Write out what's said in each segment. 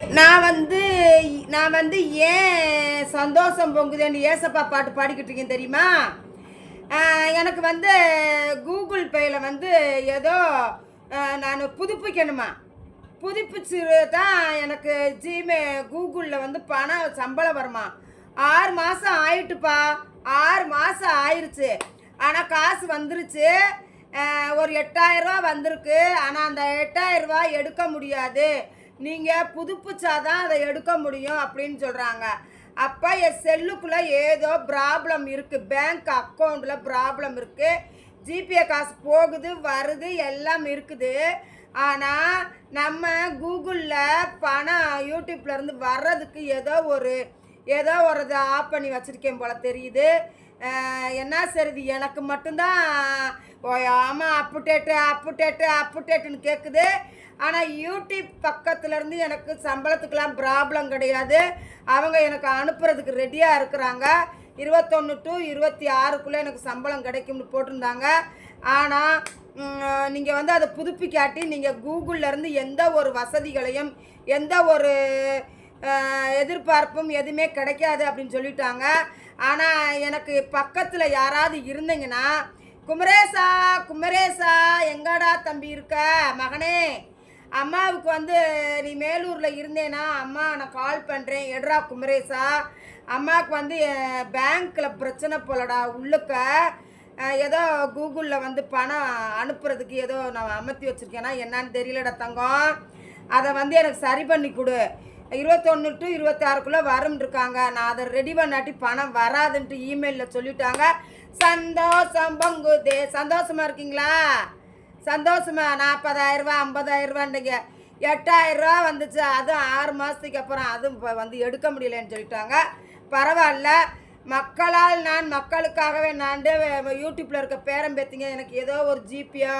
நான் வந்து நான் வந்து ஏன் சந்தோஷம் பொங்குதுன்னு ஏசப்பா பாட்டு பாடிக்கிட்டு இருக்கேன் தெரியுமா? எனக்கு வந்து கூகுள் பேயில் வந்து ஏதோ நான் புதுப்பிக்கணுமா? புதுப்பிச்சு தான் எனக்கு ஜிமே கூகுளில் வந்து பணம் சம்பளம் வருமா? ஆறு மாதம் ஆயிட்டுப்பா. ஆறு மாதம் ஆயிடுச்சு ஆனால் காசு வந்துருச்சு. ஒரு எட்டாயிரரூவா வந்திருக்கு. ஆனால் அந்த எட்டாயிரரூவா எடுக்க முடியாது. நீங்கள் புதுப்பிச்சாதான் அதை எடுக்க முடியும் அப்படின்னு சொல்கிறாங்க அப்போ என் செல்லுக்குள்ளே ஏதோ ப்ராப்ளம் இருக்குது பேங்க் அக்கௌண்ட்டில் ப்ராப்ளம் இருக்குது ஜிபே காசு போகுது வருது எல்லாம் இருக்குது. ஆனால் நம்ம கூகுளில் பணம் யூடியூப்லேருந்து வர்றதுக்கு ஏதோ ஒரு ஏதோ ஒரு இதை ஆஃப் பண்ணி வச்சுருக்கேன் போல் தெரியுது. என்ன சரிது எனக்கு மட்டும்தான் ஆமாம் அப்புடேட்டு அப்புடேட்டு அப்புடேட்டுன்னு கேட்குது ஆனால் யூடியூப் பக்கத்துலேருந்து எனக்கு சம்பளத்துக்கெலாம் ப்ராப்ளம் கிடையாது. அவங்க எனக்கு அனுப்புறதுக்கு ரெடியாக இருக்கிறாங்க. இருபத்தொன்று டு இருபத்தி ஆறுக்குள்ளே எனக்கு சம்பளம் கிடைக்கும்னு போட்டிருந்தாங்க. ஆனால் நீங்கள் வந்து அதை புதுப்பிக்காட்டி நீங்கள் கூகுள்லேருந்து எந்த ஒரு வசதிகளையும் எந்த ஒரு எதிர்பார்ப்பும் எதுவுமே கிடைக்காது அப்படின்னு சொல்லிட்டாங்க. ஆனால் எனக்கு பக்கத்தில் யாராவது இருந்தீங்கன்னா குமரேசா குமரேசா எங்கடா தம்பி இருக்க மகனே அம்மாவுக்கு வந்து நீ மேலூரில் இருந்தேனா அம்மா நான் கால் பண்ணுறேன் எட்ரா குமரேசா. அம்மாவுக்கு வந்து பேங்க்கில் பிரச்சனை போலடா. உள்ளுக்க ஏதோ கூகுளில் வந்து பணம் அனுப்புறதுக்கு ஏதோ நான் அமர்த்தி வச்சுருக்கேன்னா என்னன்னு தெரியலடா தங்கம். அதை வந்து எனக்கு சரி பண்ணி கொடு. இருபத்தொன்று டு இருபத்தாறுக்குள்ளே வரும்னு இருக்காங்க நான் அதை ரெடி பண்ணாட்டி பணம் வராதுன்ட்டு இமெயிலில் சொல்லிட்டாங்க. சந்தோஷம் பங்குதே. சந்தோஷமா இருக்கீங்களா? சந்தோஷமா? நாற்பதாயிரம் ரூபா ஐம்பதாயிரம் ரூபான்றீங்க எட்டாயிரம் ரூபா வந்துச்சு. அதுவும் ஆறு மாதத்துக்கு அப்புறம் அதுவும் இப்போ வந்து எடுக்க முடியலன்னு சொல்லிட்டாங்க. பரவாயில்ல. மக்களால் நான் மக்களுக்காகவே நான் யூடியூப்பில் இருக்க பேரம்பேத்திங்க எனக்கு ஏதோ ஒரு ஜிபியோ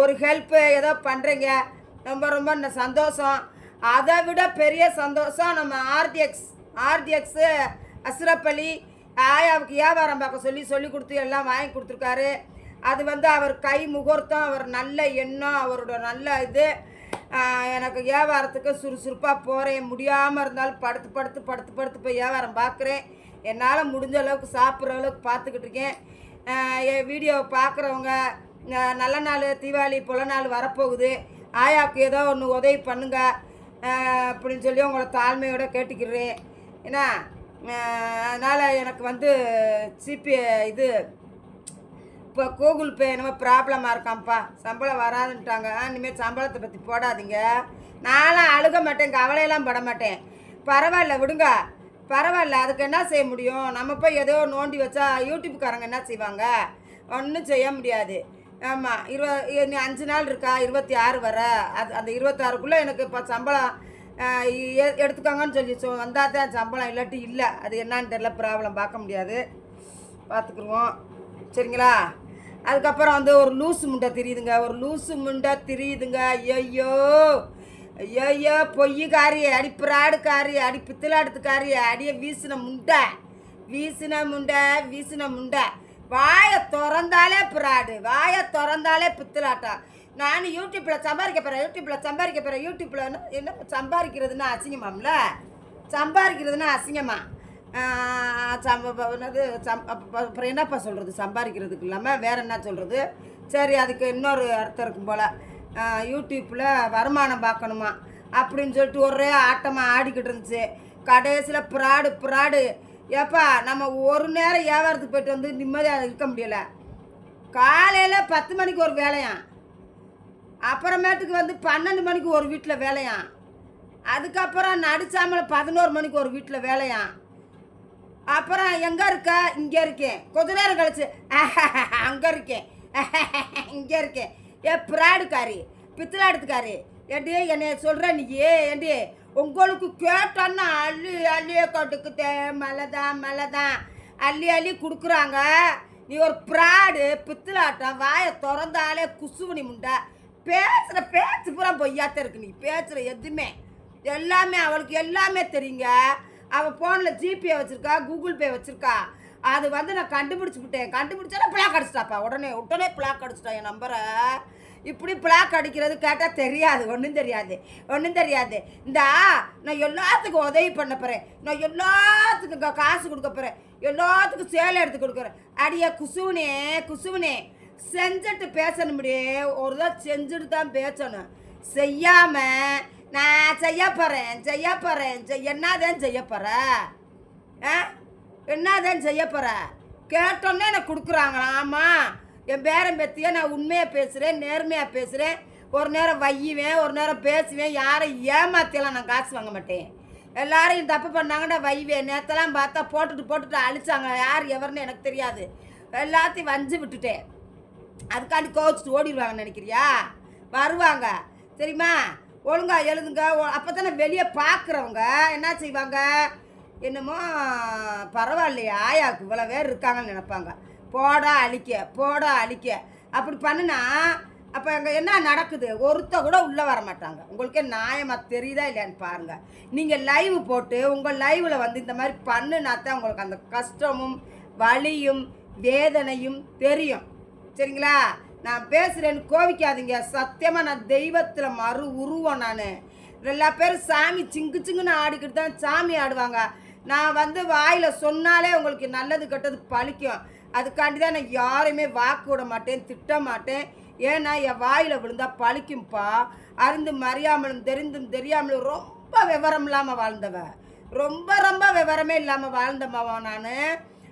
ஒரு ஹெல்ப்பு ஏதோ பண்ணுறீங்க ரொம்ப ரொம்ப சந்தோஷம். அதை விட பெரிய சந்தோஷம் நம்ம ஆர்டிஎக்ஸ் ஆர்டிஎக்ஸு அஸ்ரப்பள்ளி ஆயாவுக்கு வியாபாரம் பார்க்க சொல்லி சொல்லி கொடுத்து எல்லாம் வாங்கி கொடுத்துருக்காரு. அது வந்து அவர் கை முகூர்த்தம் அவர் நல்ல எண்ணம் அவரோட நல்ல இது. எனக்கு வியாபாரத்துக்கு சுறுசுறுப்பாக போகிறேன் முடியாமல் இருந்தாலும் படுத்து படுத்து படுத்து படுத்து போய் வியாபாரம் பார்க்குறேன் என்னால் முடிஞ்ச அளவுக்கு சாப்பிட்ற அளவுக்கு பார்த்துக்கிட்டு இருக்கேன். என் வீடியோவை பார்க்குறவங்க நல்ல நாள் தீபாவளி புல நாள் வரப்போகுது. ஆயாவுக்கு ஏதோ ஒன்று உதவி பண்ணுங்க. அப்படின்னு சொல்லி உங்களை தாழ்மையோட கேட்டுக்கிறேன். ஏன்னா அதனால் எனக்கு வந்து சிபி இது இப்போ கூகுள் பே என்னமோ ப்ராப்ளமாக இருக்காம்ப்பா. சம்பளம் வராதுன்ட்டாங்க. இனிமேல் சம்பளத்தை பற்றி போடாதீங்க. நானும் அழுக மாட்டேன் கவலையெல்லாம் பட மாட்டேன். பரவாயில்ல விடுங்க. பரவாயில்ல அதுக்கு என்ன செய்ய முடியும்? நம்ம போய் ஏதோ நோண்டி வச்சா யூடியூப்காரங்க என்ன செய்வாங்க? ஒன்றும் செய்ய முடியாது. ஆமாம் இருவ நீ அஞ்சு நாள் இருக்கா? இருபத்தி ஆறு வர. அது அந்த இருபத்தாறுக்குள்ளே எனக்கு இப்போ சம்பளம் எ- எடுத்துக்கோங்கன்னு சொல்லி சொ வந்தால் தான் சம்பளம் இல்லாட்டி இல்லை. அது என்னன்னு தெரில ப்ராப்ளம் பார்க்க முடியாது. பார்த்துக்குருவோம். சரிங்களா? அதுக்கப்புறம் வந்து ஒரு லூசு முண்டை தெரியுதுங்க ஒரு லூசு முண்டை தெரியுதுங்க. ஐயோ ஐயோ பொய்யுக்காரி அடி பிராடுக்காரி அடி பித்தலாடுத்துக்காரி அடிய வீசின முண்டை வீசின முண்டை வீசின முண்டை. வாயை திறந்தாலே பிராடு வாயை திறந்தாலே பித்தலாட்டம். நான் யூடியூப்பில் சம்பாதிக்க போகிறேன் யூடியூப்பில் சம்பாதிக்க போகிறேன் யூடியூப்பில் என்ன என்ன சம்பாதிக்கிறதுன்னா அசிங்கமாம்ல? சம்பாதிக்கிறதுனா அசிங்கமா? சம்ப என்னது சம் அப்புறம் என்னப்பா சொல்கிறது சம்பாதிக்கிறதுக்கு இல்லாமல் வேற என்ன சொல்கிறது சரி அதுக்கு இன்னொரு அர்த்தம் இருக்கும் போல். யூடியூப்பில் வருமானம் பார்க்கணுமா? அப்படின்னு சொல்லிட்டு ஒரே ஆட்டமாக ஆடிக்கிட்டு இருந்துச்சு. கடைசியில் ப்ராடு ப்ராடு. ஏப்பா நம்ம ஒரு நேரம் வியாபாரத்துக்கு போயிட்டு வந்து நிம்மதியாக இருக்க முடியலை. காலையில் பத்து மணிக்கு ஒரு வேலையாம். அப்புறமேட்டுக்கு வந்து பன்னெண்டு மணிக்கு ஒரு வீட்டில் வேலையாம். அதுக்கப்புறம் நடிச்சாமல் பதினோரு மணிக்கு ஒரு வீட்டில் வேலையாம். அப்புறம் எங்கே இருக்க? இங்கே இருக்கேன். கொஞ்ச நேரம் கழிச்சு அங்கே இருக்கேன். இங்கே இருக்கேன். ஏ பிராடுக்காரி பித்தலாடுத்துக்காரி ஏண்டி என்னைய சொல்கிற நீ? ஏண்டி உங்களுக்கு கேட்டோன்னா அள்ளி அள்ளியே கொட்டுக்குத்தே. மலைதான் மலைதான் அள்ளி அள்ளி கொடுக்குறாங்க. நீ ஒரு பிராடு பித்தலாட்டம் வாயை திறந்தாலே குசுவனி முண்டா. பேசுகிற பேச்சு பூரா பொய்யாத்த இருக்கு. நீ பேசுகிற எதுவுமே எல்லாமே அவளுக்கு எல்லாமே தெரியுங்க. அவள் ஃபோனில் ஜிபே வச்சுருக்கா கூகுள் பே வச்சுருக்கா. அது வந்து நான் கண்டுபிடிச்சி விட்டேன். கண்டுபிடிச்சா பிளாக் அடிச்சிட்டாப்பா. உடனே உடனே பிளாக் அடிச்சிட்டா என் நம்பரை இப்படி பிளாக் அடிக்கிறது கேட்டால் தெரியாது. ஒன்றும் தெரியாது. ஒன்றும் தெரியாது. இந்தா நான் எல்லாத்துக்கும் உதவி பண்ண போகிறேன் நான் எல்லாத்துக்கும் காசு கொடுக்க போகிறேன் எல்லாத்துக்கும் சேலை எடுத்து கொடுக்குறேன். அடியே குசுவனே குசுவனே. செஞ்சுட்டு பேசணும் முடியே ஒரு தான் செஞ்சுட்டு தான் பேசணும். செய்யாமல் செய்ய போகிறேன் செய்ய போகிறேன் செய் என்னதான் செய்ய போகிற ஆ? என்னதான் செய்ய போகிற கேட்டோன்னே எனக்கு கொடுக்குறாங்களா? ஆமாம் என் பேரன் பற்றியே நான் உண்மையாக பேசுகிறேன் நேர்மையாக பேசுகிறேன் ஒரு நேரம் வையுவேன் ஒரு நேரம் பேசுவேன். யாரை ஏமாத்தியெல்லாம் நான் காசு வாங்க மாட்டேன். எல்லாரையும் தப்பு பண்ணாங்கன்னா வைவேன் நேற்றெல்லாம் பார்த்தா போட்டுட்டு போட்டுட்டு அழிச்சாங்க. யார் எவருன்னு எனக்கு தெரியாது. எல்லாத்தையும் வஞ்சு விட்டுட்டேன். அதுக்காண்டி கோச்சிட்டு ஓடிடுவாங்கன்னு நினைக்கிறியா? வருவாங்க. சரிம்மா ஒழுங்கா எழுதுங்க. அப்போ தானே வெளியே பார்க்குறவங்க என்ன செய்வாங்க? என்னமோ பரவாயில்லையா ஆயாவுக்கு இவ்வளோ பேர் இருக்காங்கன்னு நினைப்பாங்க. போடா அழிக்க போடா அழிக்க. அப்படி பண்ணுனா அப்போ அங்கே என்ன நடக்குது? ஒருத்த கூட உள்ளே வர மாட்டாங்க. உங்களுக்கே நியாயமாக தெரியுதா இல்லையான்னு பாருங்கள் நீங்கள் லைவ் போட்டு உங்கள் லைவில் வந்து இந்த மாதிரி பண்ணுனா தான் உங்களுக்கு அந்த கஷ்டமும் வலியும் வேதனையும் தெரியும். சரிங்களா? நான் பேசுகிறேன்னு கோவிக்காதீங்க. சத்தியமாக நான் தெய்வத்தில் மறு உருவம் நான். எல்லா பேரும் சாமி சிங்கு சிங்குன்னு ஆடிக்கிட்டு தான் சாமி ஆடுவாங்க. நான் வந்து வாயில் சொன்னாலே உங்களுக்கு நல்லது கெட்டது பழிக்கும். அதுக்காண்டி தான் நான் யாரையுமே வாக்கு விட மாட்டேன் திட்ட மாட்டேன். ஏன்னா என் வாயில் விழுந்தா பழிக்கும்ப்பா அறிந்து மறியாமலும் தெரிந்தும் தெரியாமலும் ரொம்ப விவரம் இல்லாமல் வாழ்ந்தவ. ரொம்ப ரொம்ப விவரமே இல்லாமல் வாழ்ந்தவன் நான்?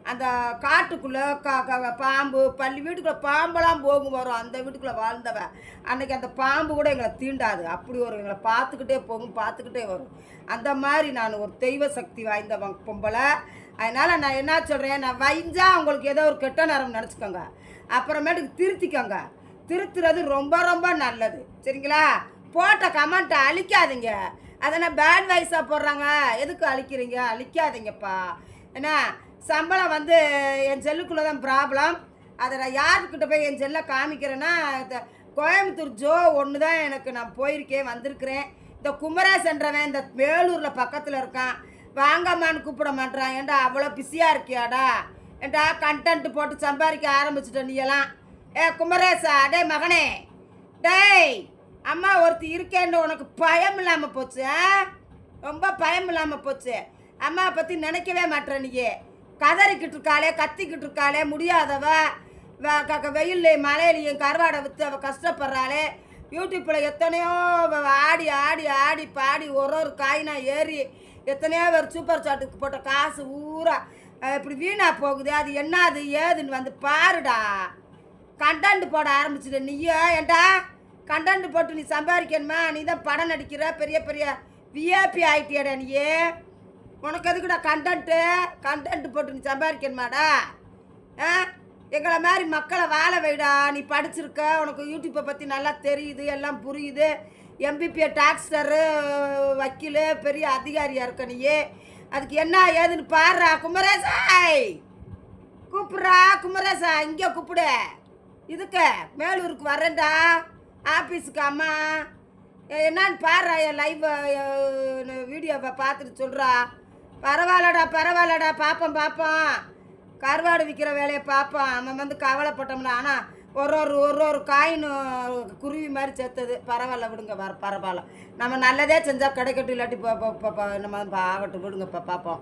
அந்த காட்டுக்குள்ளே கா க பாம்பு பள்ளி வீட்டுக்குள்ளே பாம்பெல்லாம் போகும் வரும். அந்த வீட்டுக்குள்ளே வாழ்ந்தவ அன்னைக்கு அந்த பாம்பு கூட எங்களை தீண்டாது. அப்படி ஒரு எங்களை பார்த்துக்கிட்டே போகும் பார்த்துக்கிட்டே வரும். அந்த மாதிரி நான் ஒரு தெய்வ சக்தி வாய்ந்தவன் பொம்பளை. அதனால் நான் என்ன சொல்கிறேன் நான் வைஞ்சா உங்களுக்கு ஏதோ ஒரு கெட்ட நேரம் நினச்சிக்கோங்க. அப்புறமேட்டுக்கு திருத்திக்கோங்க. திருத்துறது ரொம்ப ரொம்ப நல்லது. சரிங்களா? போட்ட கமெண்ட்டை அழிக்காதீங்க. அதனை பேட் வைஸாக போடுறாங்க. எதுக்கு அழிக்கிறீங்க? அழிக்காதீங்கப்பா. என்ன? சம்பளம் வந்து என் செல்லுக்குள்ளே தான் ப்ராப்ளம் அதை நான் யாருக்கிட்ட போய் என் செல்லை காமிக்கிறேன்னா கோயம்புத்தூர் ஜோ ஒன்று தான் எனக்கு நான் போயிருக்கேன் வந்திருக்கிறேன். இந்த குமரேசன்றவன் இந்த வேலூரில் பக்கத்தில் இருக்கான். வாங்கம்மான்னு கூப்பிட மாட்டான் ஏன்டா அவ்வளோ பிஸியாக இருக்கியாடா? ஏன்டா கண்டென்ட் போட்டு சம்பாதிக்க ஆரம்பிச்சிட்ட நீ எல்லாம் ஏ குமரேசா டேய் மகனே. டேய் அம்மா ஒருத்தி இருக்கேன்னு உனக்கு பயம் இல்லாமல் போச்சு ரொம்ப பயம் இல்லாமல் போச்சு. அம்மாவை பற்றி நினைக்கவே மாட்டேன் நீ கதறிக்கிட்டு இருக்காளே கத்திக்கிட்டு இருக்காளே முடியாதவ வெயில்லையும் மழையிலையும் கருவாடை விற்று அவள் கஷ்டப்படுறாளே. யூடியூப்பில் எத்தனையோ ஆடி ஆடி ஆடி பாடி ஒரு ஒரு காயினா ஏறி எத்தனையோ பேர் சூப்பர் சாட்டுக்கு போட்ட காசு ஊரா இப்படி வீணாக போகுது அது என்னது ஏதுன்னு வந்து பாருடா. கண்டென்ட் போட ஆரம்பிச்சிட நீயோ ஏன்டா கண்டென்ட் போட்டு நீ சம்பாதிக்கணுமா? நீ தான் படம் நடிக்கிற பெரிய பெரிய விஐபி ஆகிட்டியடா நீயே. உனக்கு எதுக்குடா கண்டென்ட்டு கண்டென்ட் போட்டு நீ சம்பாதிக்கணுமாடா? ஆ? எங்களை மாதிரி மக்களை வாழ வைடா. நீ படிச்சிருக்க உனக்கு யூடியூப்பை பற்றி நல்லா தெரியுது எல்லாம் புரியுது. எம்பிபிஏ டாக்ஸ்டரு வக்கீல் பெரிய அதிகாரியாக இருக்க நீயே. அதுக்கு என்ன ஏதுன்னு பாடுறா குமரேசாய் கூப்பிட்றா குமரேசா இங்கே கூப்பிடு. இதுக்கு மேலூருக்கு வரேன்டா ஆஃபீஸுக்கு அம்மா. என்னான்னு என்னன்னு என் லைவ் வீடியோவை பார்த்துட்டு சொல்கிறா பரவாயில்லடா பரவாயில்லடா பார்ப்போம் பார்ப்போம் கருவாடு விற்கிற வேலையை பார்ப்போம் நம்ம வந்து கவலைப்பட்டோம்னா ஆனால் ஒரு ஒரு ஒரு ஒரு காயின் குருவி மாதிரி செத்துது. பரவாயில்ல விடுங்க வர பரவாயில்ல. நம்ம நல்லதே செஞ்சால் கிடைக்கட்டும் இல்லாட்டி போ- போ- போ- நம்ம ஆகட்டும் விடுங்கப்பா பார்ப்போம்